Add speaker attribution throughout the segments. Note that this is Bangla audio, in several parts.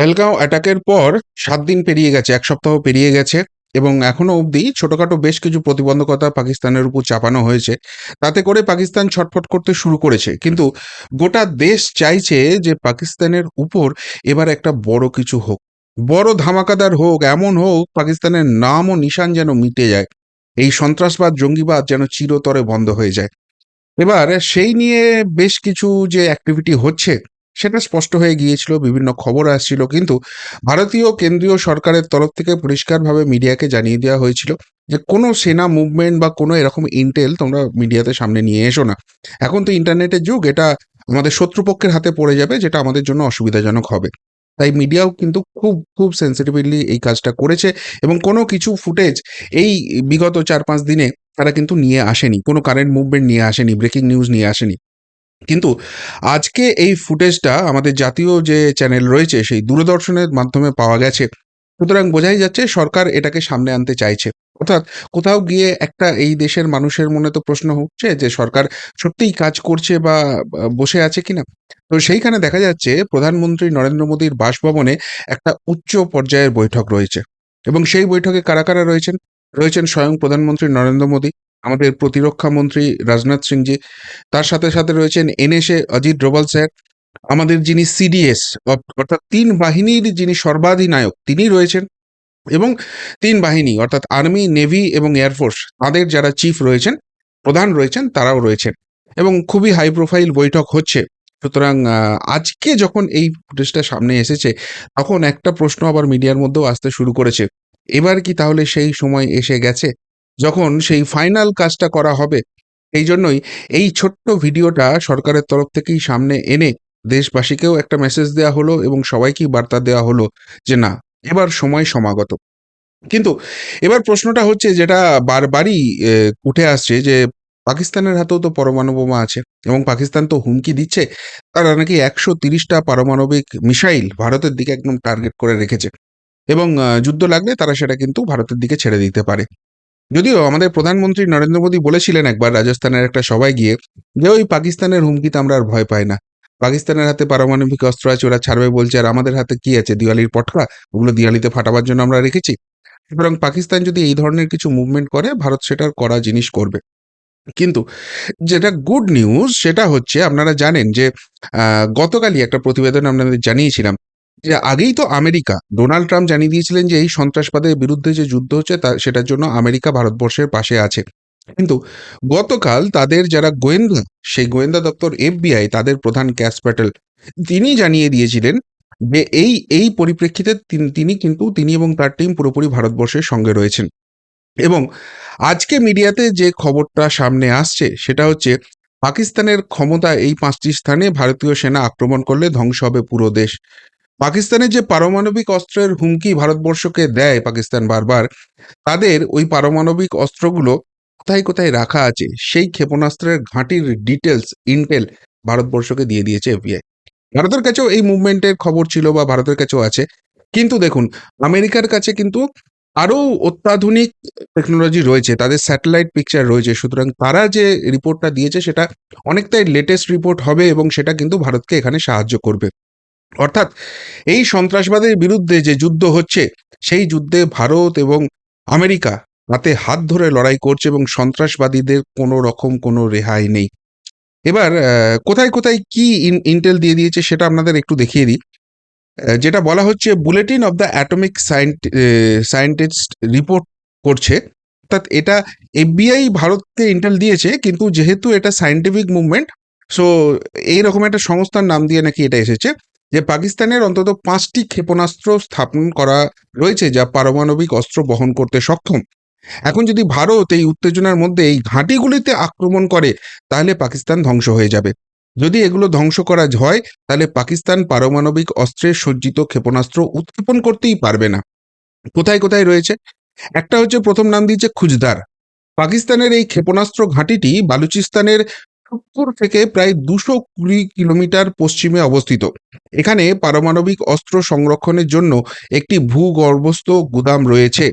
Speaker 1: পেহেলগাঁও অ্যাটাকের পর সাত দিন পেরিয়ে গেছে, এক সপ্তাহ পেরিয়ে গেছে এবং এখনও অবধি ছোটখাটো বেশ কিছু প্রতিবন্ধকতা পাকিস্তানের উপর চাপানো হয়েছে। তাতে করে পাকিস্তান ছটফট করতে শুরু করেছে। কিন্তু গোটা দেশ চাইছে যে পাকিস্তানের উপর এবার একটা বড় কিছু হোক। বড় ধামাকাদার হোক, এমন হোক, পাকিস্তানের নাম ও নিশান যেন মিটে যায়। এই সন্ত্রাসবাদ, জঙ্গিবাদ যেন চিরতরে বন্ধ হয়ে যায়। এবার সেই নিয়ে বেশ কিছু যে অ্যাক্টিভিটি হচ্ছে সেটা স্পষ্ট হয়ে গিয়েছিল, বিভিন্ন খবর আসছিল, কিন্তু ভারতীয় কেন্দ্রীয় সরকারের তরফ থেকে পরিষ্কারভাবে মিডিয়াকে জানিয়ে দেওয়া হয়েছিল যে কোনো সেনা মুভমেন্ট বা কোনো এরকম ইন্টেল তোমরা মিডিয়াতে সামনে নিয়ে এসো না। এখন তো ইন্টারনেটের যুগ, এটা আমাদের শত্রুপক্ষের হাতে পড়ে যাবে, যেটা আমাদের জন্য অসুবিধাজনক হবে। তাই মিডিয়াও কিন্তু খুব খুব সেন্সিটিভলি এই কাজটা করেছে এবং কোনো কিছু ফুটেজ এই বিগত চার পাঁচ দিনে তারা কিন্তু নিয়ে আসেনি, কোনো কারেন্ট মুভমেন্ট নিয়ে আসেনি ব্রেকিং নিউজ নিয়ে আসেনি। কিন্তু আজকে এই ফুটেজটা আমাদের জাতীয় যে চ্যানেল রয়েছে, সেই দূরদর্শনের মাধ্যমে পাওয়া গেছে। সুতরাং বোঝাই যাচ্ছে সরকার এটাকে সামনে আনতে চাইছে। অর্থাৎ কোথাও গিয়ে একটা এই দেশের মানুষের মনে তো প্রশ্ন হচ্ছে যে সরকার সত্যিই কাজ করছে বা বসে আছে কিনা? তো সেইখানে দেখা যাচ্ছে প্রধানমন্ত্রী নরেন্দ্র মোদীর বাসভবনে একটা উচ্চ পর্যায়ের বৈঠক রয়েছে। এবং সেই বৈঠকে কারা কারা রয়েছেন? রয়েছেন স্বয়ং প্রধানমন্ত্রী নরেন্দ্র মোদী। আমাদের প্রতিরক্ষা মন্ত্রী রাজনাথ সিংজি, তার সাথে সাথে রয়েছেন এনএসএ অজিত ডোভাল স্যার, আমাদের যিনি সিডিএস অর্থাৎ তিন বাহিনীর যিনি সর্বাধিনায়ক, তিনি রয়েছেন এবং তিন বাহিনী, অর্থাৎ আর্মি, নেভি এবং এয়ারফোর্স তাদের যারা চিফ রয়েছেন, প্রধান রয়েছেন, তারাও রয়েছেন এবং খুবই হাই প্রোফাইল বৈঠক হচ্ছে। সুতরাং আজকে যখন এই ফুটেজটা সামনে এসেছে, তখন একটা প্রশ্ন আবার মিডিয়ার মধ্যেও আসতে শুরু করেছে। এবার কি তাহলে সেই সময় এসে গেছে? যখন সেই ফাইনাল কাজটা করা হবে এই জন্যই এই ছোট্ট ভিডিওটা সরকারের তরফ থেকেই সামনে এনে দেশবাসীকেও একটা মেসেজ দেওয়া হলো এবং সবাইকেই বার্তা দেওয়া হলো যে না, এবার সময় সমাগত। কিন্তু এবার প্রশ্নটা হচ্ছে যেটা বারবারই উঠে আসছে যে পাকিস্তানের হাতেও তো পরমাণু বোমা আছে এবং পাকিস্তান তো হুমকি দিচ্ছে, তারা নাকি একশো তিরিশটা পারমাণবিক মিসাইল ভারতের দিকে একদম টার্গেট করে রেখেছে। এবং যুদ্ধ লাগলে তারা সেটা কিন্তু ভারতের দিকে ছেড়ে দিতে পারে। যদিও আমাদের প্রধানমন্ত্রী নরেন্দ্র মোদী বলেছিলেন একবার রাজস্থানের একটা সভায় গিয়ে যে ওই পাকিস্তানের হুমকিতে আমরা আর ভয় পাই না। পাকিস্তানের হাতে পারমাণবিক অস্ত্র আছে, ওরা ছাড়বে বলছে, আর আমাদের হাতে কি আছে? দিওয়ালির পটকা? ওগুলো দিওয়ালিতে ফাটাবার জন্য আমরা রেখেছি। সুতরাং পাকিস্তান যদি এই ধরনের কিছু মুভমেন্ট করে, ভারত সেটার করা জিনিস করবে। কিন্তু যেটা গুড নিউজ সেটা হচ্ছে আপনারা জানেন যে গতকালই একটা প্রতিবেদন আপনাদের জানিয়েছিলাম। যে আগেই তো আমেরিকা। ডোনাল্ড ট্রাম্প জানিয়ে দিয়েছিলেন যে এই সন্ত্রাসবাদের বিরুদ্ধে যে যুদ্ধ হচ্ছে, তা সেটার জন্য আমেরিকা ভারতবর্ষের পাশে আছে। কিন্তু গতকাল তাদের যারা গোয়েন্দা, সেই গোয়েন্দা দপ্তর এফবিআই, তাদের প্রধান ক্যাস প্যাটেল, তিনি জানিয়ে দিয়েছিলেন যে এই এই পরিপ্রেক্ষিতে তিনি কিন্তু, তিনি এবং তার টিম পুরোপুরি ভারতবর্ষের সঙ্গে রয়েছেন। এবং আজকে মিডিয়াতে যে খবরটা সামনে আসছে, সেটা হচ্ছে পাকিস্তানের ক্ষমতা এই পাঁচটি স্থানে ভারতীয় সেনা আক্রমণ করলে ধ্বংস হবে পুরো দেশ। পাকিস্তানের যে পারমাণবিক অস্ত্রের হুমকি ভারতবর্ষকে দেয় পাকিস্তান বারবার, তাদের ওই পারমাণবিক অস্ত্রগুলো কোথায় কোথায় রাখা আছে, সেই ক্ষেপণাস্ত্রের ঘাঁটির ডিটেলস ইন্টেল ভারতবর্ষকে দিয়ে দিয়েছে এফবিআই ভারতের কাছেও এই মুভমেন্টের খবর ছিল বা ভারতের কাছেও আছে। কিন্তু দেখুন, আমেরিকার কাছে কিন্তু আরও অত্যাধুনিক টেকনোলজি রয়েছে, তাদের স্যাটেলাইট পিকচার রয়েছে। সুতরাং তারা যে রিপোর্টটা দিয়েছে, সেটা অনেকটাই লেটেস্ট রিপোর্ট হবে এবং সেটা কিন্তু ভারতকে এখানে সাহায্য করবে। অর্থাৎ এই সন্ত্রাসবাদের বিরুদ্ধে যে যুদ্ধ হচ্ছে, সেই যুদ্ধে ভারত এবং আমেরিকা হাতে হাত ধরে লড়াই করছে এবং সন্ত্রাসবাদীদের কোনো রকম কোনো রেহাই নেই। এবার কোথায় কোথায় কি ইন্টেল দিয়ে দিয়েছে সেটা আপনাদের একটু দেখিয়ে দিই। যেটা বলা হচ্ছে bulletin of the atomic scientist report করছে। অর্থাৎ এটা এফবিআই ভারতকে ইন্টেল দিয়েছে, কিন্তু যেহেতু এটা সায়েন্টিফিক মুভমেন্ট সো এইরকম একটা সংস্থার নাম দিয়ে নাকি এটা এসেছে। যে পাকিস্তানের অন্তত পাঁচটি ক্ষেপণাস্ত্র স্থাপন করা রয়েছে যা পারমাণবিক অস্ত্র বহন করতে সক্ষম। এখন যদি ভারত এই উত্তেজনার মধ্যে এই ঘাঁটিগুলিতে আক্রমণ করে, তাহলে পাকিস্তান ধ্বংস হয়ে যাবে। যদি এগুলো ধ্বংস করা হয়, তাহলে পাকিস্তান পারমাণবিক অস্ত্রের সজ্জিত ক্ষেপণাস্ত্র উৎক্ষেপণ করতেই পারবে না। কোথায় কোথায় রয়েছে? একটা হচ্ছে প্রথম নাম দিয়েছে খুজদার। পাকিস্তানের এই ক্ষেপণাস্ত্র ঘাঁটিটি বালুচিস্তানের সত্তর থেকে প্রায় দুশো কুড়ি কিলোমিটার পশ্চিমে অবস্থিত। এখানে পারমাণবিক অস্ত্র সংরক্ষণের জন্য একটি ভূগর্ভস্থ গুদাম রয়েছে।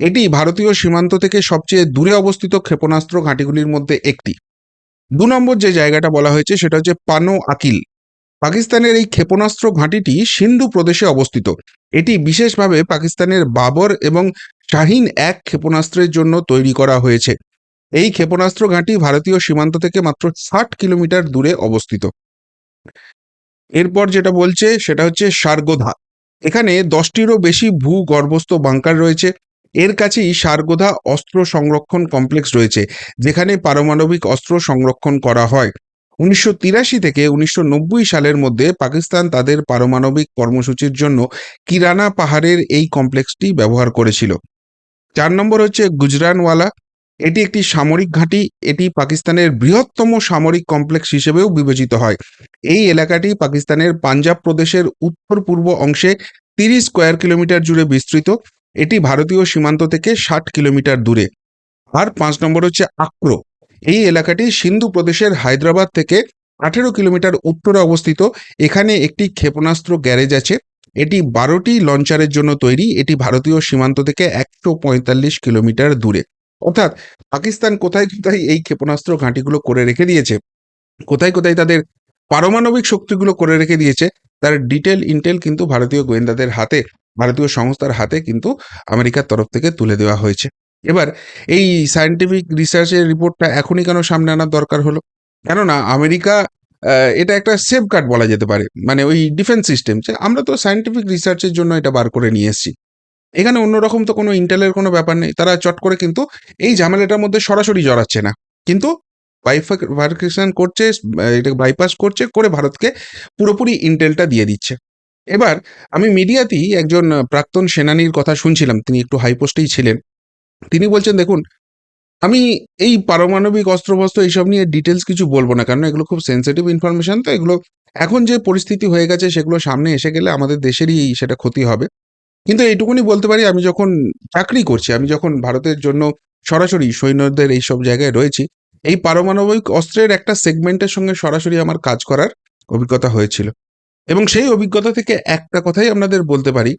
Speaker 1: এটি ভারতীয় সীমান্ত থেকে সবচেয়ে দূরে অবস্থিত ক্ষেপণাস্ত্র ঘাঁটিগুলির মধ্যে একটি। দু নম্বর যে জায়গাটা বলা হয়েছে সেটা হচ্ছে পানো আকিল। পাকিস্তানের এই ক্ষেপণাস্ত্র ঘাঁটিটি সিন্ধু প্রদেশে অবস্থিত। এটি বিশেষভাবে পাকিস্তানের বাবর এবং শাহিন এক ক্ষেপণাস্ত্রের জন্য তৈরি করা হয়েছে। এই ক্ষেপণাস্ত্র ঘাঁটি ভারতীয় সীমান্ত থেকে মাত্র ষাট কিলোমিটার দূরে অবস্থিত। এরপর যেটা বলছে, সেটা হচ্ছে সার্গোধা। এখানে দশটিরও বেশি ভূগর্ভস্থ বাংকার রয়েছে। এর কাছেই সারগোধা অস্ত্র সংরক্ষণ কমপ্লেক্স রয়েছে, যেখানে পারমাণবিক অস্ত্র সংরক্ষণ করা হয়। উনিশশো তিরাশি থেকে উনিশশো নব্বই সালের মধ্যে পাকিস্তান তাদের পারমাণবিক কর্মসূচির জন্য কিরানা পাহাড়ের এই কমপ্লেক্সটি ব্যবহার করেছিল। চার নম্বর হচ্ছে গুজরানওয়ালা। এটি একটি সামরিক ঘাঁটি, এটি পাকিস্তানের বৃহত্তম সামরিক কমপ্লেক্স হিসেবেও বিবেচিত হয়। এই এলাকাটি পাকিস্তানের পাঞ্জাব প্রদেশের উত্তর পূর্ব অংশে তিরিশ স্কোয়ার কিলোমিটার জুড়ে বিস্তৃত, এটি ভারতীয় সীমান্ত থেকে ষাট কিলোমিটার দূরে। আর পাঁচ নম্বর হচ্ছে আক্রো। এই এলাকাটি সিন্ধু প্রদেশের হায়দ্রাবাদ থেকে আঠেরো কিলোমিটার উত্তরে অবস্থিত, এখানে একটি ক্ষেপণাস্ত্র গ্যারেজ আছে। এটি বারোটি লঞ্চারের জন্য তৈরি, এটি ভারতীয় সীমান্ত থেকে একশো পঁয়তাল্লিশ কিলোমিটার দূরে। অর্থাৎ পাকিস্তান কোথায় কোথায় এই ক্ষেপণাস্ত্র ঘাঁটিগুলো করে রেখে দিয়েছে, কোথায় কোথায় তাদের পারমাণবিক শক্তিগুলো করে রেখে দিয়েছে, তার ডিটেল ইন্টেল কিন্তু ভারতীয় গোয়েন্দাদের হাতে, ভারতীয় সংস্থার হাতে কিন্তু আমেরিকার তরফ থেকে তুলে দেওয়া হয়েছে। এবার এই সায়েন্টিফিক রিসার্চের রিপোর্টটা এখনই কেন সামনে আনার দরকার হলো? কেননা আমেরিকা এটা একটা সেফ গার্ড বলা যেতে পারে মানে ওই ডিফেন্স সিস্টেম আমরা তো সায়েন্টিফিক রিসার্চের জন্য এটা বার করে নিয়ে এসেছি। এখানে অন্যরকম তো কোনো ইন্টেলের কোনো ব্যাপার নেই। তারা চট করে কিন্তু এই ঝামেলাটার মধ্যে সরাসরি জড়াচ্ছে না। কিন্তু বাইফার্কেশন করছে এটা বাইপাস করছে, করে ভারতকে পুরোপুরি ইন্টেলটা দিয়ে দিচ্ছে। এবার আমি মিডিয়াতেই একজন প্রাক্তন সেনানীর কথা শুনছিলাম। তিনি একটু হাই পোস্টেই ছিলেন। তিনি বলছেন, দেখুন, আমি এই পারমাণবিক অস্ত্রবস্ত্র এইসব নিয়ে ডিটেলস কিছু বলব না। কারণ এগুলো খুব সেন্সিটিভ ইনফরমেশন তো এগুলো এখন যে পরিস্থিতি হয়ে গেছে, সেগুলো সামনে এসে গেলে আমাদের দেশেরই সেটা ক্ষতি হবে। কিন্তু এইটুকুনি বলতে পারি, আমি যখন চাকরি করছি, আমি যখন ভারতের জন্য সরাসরি সৈন্যদের এইসব জায়গায় রয়েছি, এই পারমাণবিক অস্ত্রের একটা সেগমেন্টের সঙ্গে সরাসরি আমার কাজ করার অভিজ্ঞতা হয়েছিল। এবং সেই অভিজ্ঞতা থেকে একটা কথাই আপনাদের বলতে পারি,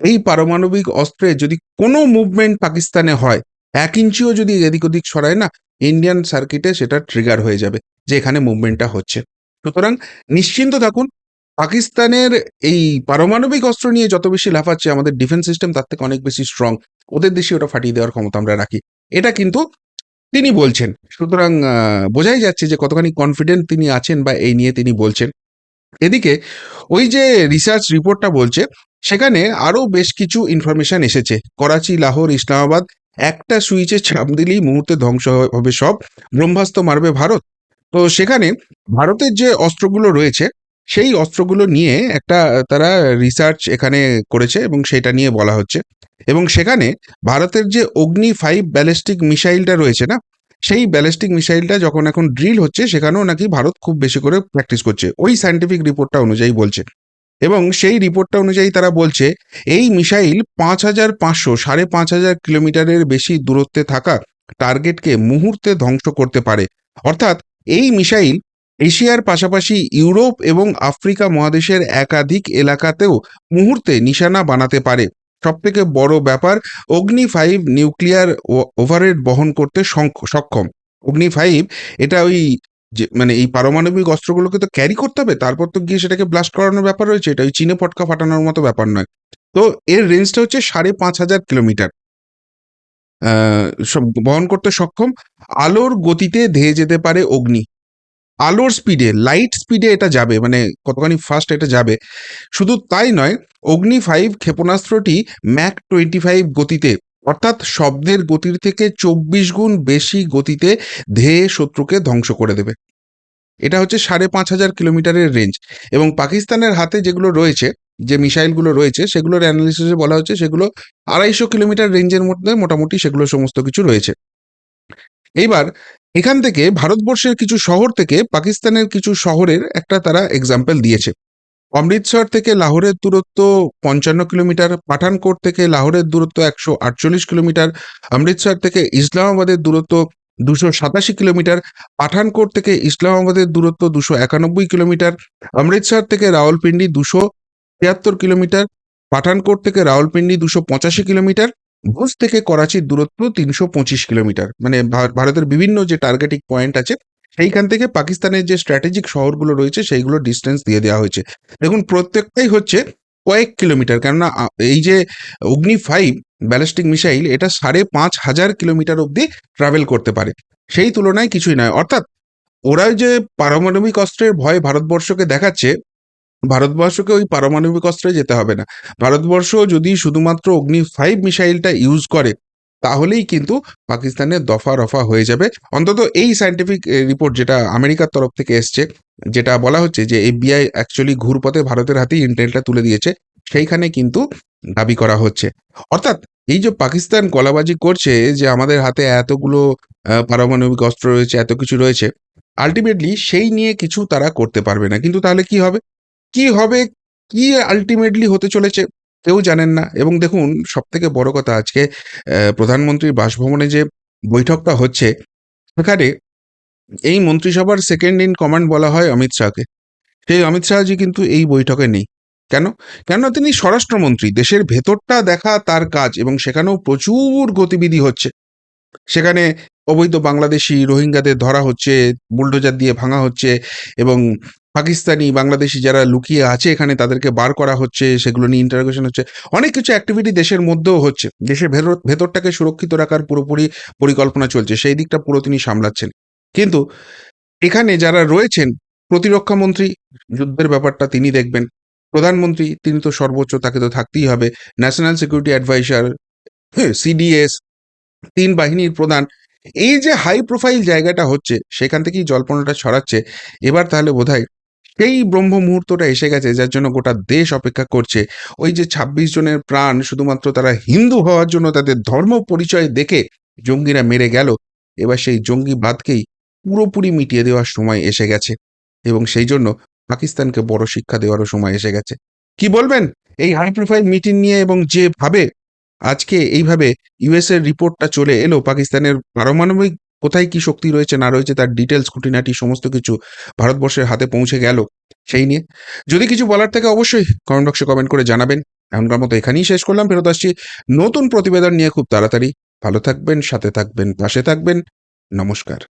Speaker 1: এই পারমাণবিক অস্ত্রে যদি কোনো মুভমেন্ট পাকিস্তানে হয়, এক ইঞ্চিও যদি এদিক ওদিক সরায় না ইন্ডিয়ান সার্কিটে সেটা ট্রিগার হয়ে যাবে যে এখানে মুভমেন্টটা হচ্ছে। সুতরাং নিশ্চিন্ত থাকুন পাকিস্তানের এই পারমাণবিক অস্ত্র নিয়ে যত বেশি লাফাচ্ছে, আমাদের ডিফেন্স সিস্টেম তার থেকে অনেক বেশি স্ট্রং ওদের দেশে ওটা ফাটিয়ে দেওয়ার ক্ষমতা আমরা রাখি। এটা কিন্তু তিনি বলছেন। সুতরাং বোঝাই যাচ্ছে যে কতখানি কনফিডেন্ট তিনি আছেন বা এই নিয়ে তিনি বলছেন। এদিকে ওই যে রিসার্চ রিপোর্টটা বলছে, সেখানে আরও বেশ কিছু ইনফরমেশন এসেছে। করাচি, লাহোর, ইসলামাবাদ, একটা সুইচে চাপ দিলেই মুহূর্তে ধ্বংস হবে সব। ব্রহ্মাস্ত্র মারবে ভারত। তো সেখানে ভারতের যে অস্ত্রগুলো রয়েছে সেই অস্ত্রগুলো নিয়ে একটা, তারা রিসার্চ এখানে করেছে এবং সেটা নিয়ে বলা হচ্ছে। এবং সেখানে ভারতের যে অগ্নি ফাইভ ব্যালিস্টিক মিসাইলটা রয়েছে না, সেই ব্যালিস্টিক মিসাইলটা যখন এখন ড্রিল হচ্ছে, সেখানেও নাকি ভারত খুব বেশি করে প্র্যাকটিস করছে। ওই সায়েন্টিফিক রিপোর্টটা অনুযায়ী বলছে। এবং সেই রিপোর্টটা অনুযায়ী তারা বলছে, এই মিসাইল পাঁচ হাজার পাঁচশো, সাড়ে পাঁচ হাজার কিলোমিটারের বেশি দূরত্বে থাকা টার্গেটকে মুহূর্তে ধ্বংস করতে পারে। অর্থাৎ এই মিসাইল এশিয়ার পাশাপাশি ইউরোপ এবং আফ্রিকা মহাদেশের একাধিক এলাকাতেও মুহূর্তে নিশানা বানাতে পারে। সবথেকে বড় ব্যাপার, অগ্নি ফাইভ নিউক্লিয়ার ওভারহেড বহন করতে সক্ষম। অগ্নি ফাইভ এটা ওই যে মানে এই পারমাণবিক অস্ত্রগুলোকে তো ক্যারি করতে হবে, তারপর তো গিয়ে সেটাকে ব্লাস্ট করানোর ব্যাপার রয়েছে, এটা ওই চীনে পটকা ফাটানোর মতো ব্যাপার নয়। তো এর রেঞ্জটা হচ্ছে সাড়ে পাঁচ হাজার কিলোমিটার। বহন করতে সক্ষম, আলোর গতিতে ধেয়ে যেতে পারে অগ্নি। আলোর স্পিডে লাইট স্পিডে এটা যাবে মানে কতখানি ফাস্ট এটা যাবে। শুধু তাই নয়, অগ্নি ফাইভ ক্ষেপণাস্ত্রটি ম্যাক টোয়েন্টি ফাইভ গতিতে, অর্থাৎ শব্দের গতির থেকে চব্বিশ গুণ বেশি গতিতে ধেয়ে শত্রুকে ধ্বংস করে দেবে। এটা হচ্ছে সাড়ে পাঁচ হাজার কিলোমিটারের রেঞ্জ এবং পাকিস্তানের হাতে যেগুলো রয়েছে, যে মিসাইলগুলো রয়েছে, সেগুলোর অ্যানালিসিসে বলা হচ্ছে সেগুলো আড়াইশো কিলোমিটার রেঞ্জের মধ্যে মোটামুটি সেগুলো সমস্ত কিছু রয়েছে। এইবার এখান থেকে ভারতবর্ষের কিছু শহর থেকে পাকিস্তানের কিছু শহরের একটা তারা এক্সাম্পল দিয়েছে। অমৃতসর থেকে লাহোরের দূরত্ব পঞ্চান্ন কিলোমিটার, পাঠানকোট থেকে লাহোরের দূরত্ব একশো আটচল্লিশ কিলোমিটার, অমৃতসর থেকে ইসলামাবাদের দূরত্ব দুশো সাতাশি কিলোমিটার, পাঠানকোট থেকে ইসলামাবাদের দূরত্ব দুশো একানব্বই কিলোমিটার, অমৃতসর থেকে রাওয়ালপিন্ডি দুশো তিয়াত্তর কিলোমিটার, পাঠানকোট থেকে রাওয়ালপিন্ডি দুশো পঁচাশি কিলোমিটার ভুজ থেকে করাচির দূরত্ব তিনশো পঁচিশ কিলোমিটার। মানে ভারতের বিভিন্ন যে টার্গেটিং পয়েন্ট আছে, সেইখান থেকে পাকিস্তানের যে স্ট্র্যাটেজিক শহরগুলো রয়েছে, সেইগুলো ডিস্টেন্স দিয়ে দেওয়া হয়েছে। দেখুন, প্রত্যেকটাই হচ্ছে কয়েক কিলোমিটার। কেননা এই যে অগ্নি ফাইভ ব্যালিস্টিক মিসাইল এটা সাড়ে পাঁচ হাজার কিলোমিটার অবধি ট্রাভেল করতে পারে। সেই তুলনায় কিছুই নয়। অর্থাৎ, ওরা যে পারমাণবিক অস্ত্রের ভয় ভারতবর্ষকে দেখাচ্ছে ভারতবর্ষকে ওই পারমাণবিক অস্ত্রে যেতে হবে না। ভারতবর্ষ যদি শুধুমাত্র অগ্নি ফাইভ মিসাইলটা ইউজ করে, তাহলেই কিন্তু পাকিস্তানের দফা রফা হয়ে যাবে। অন্তত এই সায়েন্টিফিক রিপোর্ট যেটা আমেরিকার তরফ থেকে এসছে, যেটা বলা হচ্ছে যে এফবিআই অ্যাকচুয়ালি ঘুরপথে ভারতের হাতেই ইন্টেলটা তুলে দিয়েছে, সেইখানে কিন্তু দাবি করা হচ্ছে। অর্থাৎ এই যে পাকিস্তান গলাবাজি করছে যে আমাদের হাতে এতগুলো পারমাণবিক অস্ত্র রয়েছে, এত কিছু রয়েছে আলটিমেটলি সেই নিয়ে কিছু তারা করতে পারবে না। কিন্তু তাহলে কি হবে? কি হবে, কি আলটিমেটলি হতে চলেছে, কেউ জানেন না। এবং দেখুন সব থেকে বড় কথা আজকে প্রধানমন্ত্রীর বাসভবনে যে বৈঠকটা হচ্ছে, সেখানে এই মন্ত্রিসভার সেকেন্ড ইন কমান্ড বলা হয় অমিত শাহকে। সেই অমিত শাহজি কিন্তু এই বৈঠকে নেই। কেন? কেন তিনি স্বরাষ্ট্রমন্ত্রী? দেশের ভেতরটা দেখা তার কাজ এবং সেখানেও প্রচুর গতিবিধি হচ্ছে। সেখানে অবৈধ বাংলাদেশি রোহিঙ্গাদের ধরা হচ্ছে, বুলডোজার দিয়ে ভাঙা হচ্ছে এবং পাকিস্তানি, বাংলাদেশি যারা লুকিয়ে আছে এখানে তাদেরকে বার করা হচ্ছে, সেগুলো নিয়ে ইন্টারোগেশন হচ্ছে। অনেক কিছু অ্যাক্টিভিটি দেশের মধ্যেও হচ্ছে। দেশের ভেতর, ভেতরটাকে সুরক্ষিত রাখার পুরোপুরি পরিকল্পনা চলছে। সেই দিকটা পুরো তিনি সামলাচ্ছেন। কিন্তু এখানে যারা রয়েছেন, প্রতিরক্ষা মন্ত্রী, যুদ্ধের ব্যাপারটা তিনি দেখবেন। প্রধানমন্ত্রী, তিনি তো সর্বোচ্চ, তাকে তো থাকতেই হবে। ন্যাশনাল সিকিউরিটি অ্যাডভাইজার সিডিএস তিন বাহিনীর প্রধান। এই যে হাই প্রোফাইল জায়গাটা হচ্ছে, সেখান থেকেই জল্পনাটা ছড়াচ্ছে। এবার তাহলে বোধহয় সেই ব্রহ্ম মুহূর্তটা এসে গেছে, যার জন্য গোটা দেশ অপেক্ষা করছে। ওই যে ছাব্বিশ জনের প্রাণ, শুধুমাত্র তারা হিন্দু হওয়ার জন্য তাদের ধর্ম পরিচয় দেখে জঙ্গিরা মেরে গেল। এবার সেই জঙ্গিবাদকেই পুরোপুরি মিটিয়ে দেওয়ার সময় এসে গেছে এবং সেই জন্য পাকিস্তানকে বড় শিক্ষা দেওয়ারও সময় এসে গেছে। কি বলবেন? এই হাই প্রোফাইল মিটিং নিয়ে এবং যেভাবে আজকে এইভাবে ইউএস এর রিপোর্টটা চলে এলো, পাকিস্তানের পারমাণবিক কোথায় কি শক্তি রয়েছে, না রয়েছে, তার ডিটেলস খুঁটিনাটি, সমস্ত কিছু ভারতবর্ষের হাতে পৌঁছে গেল সেই নিয়ে। যদি কিছু বলার থাকে অবশ্যই কমেন্ট বক্সে কমেন্ট করে জানাবেন। এখনকার মতো এখানেই শেষ করলাম, ফেরত আসছি নতুন প্রতিবেদন নিয়ে খুব তাড়াতাড়ি। ভালো থাকবেন, সাথে থাকবেন, পাশে থাকবেন। নমস্কার।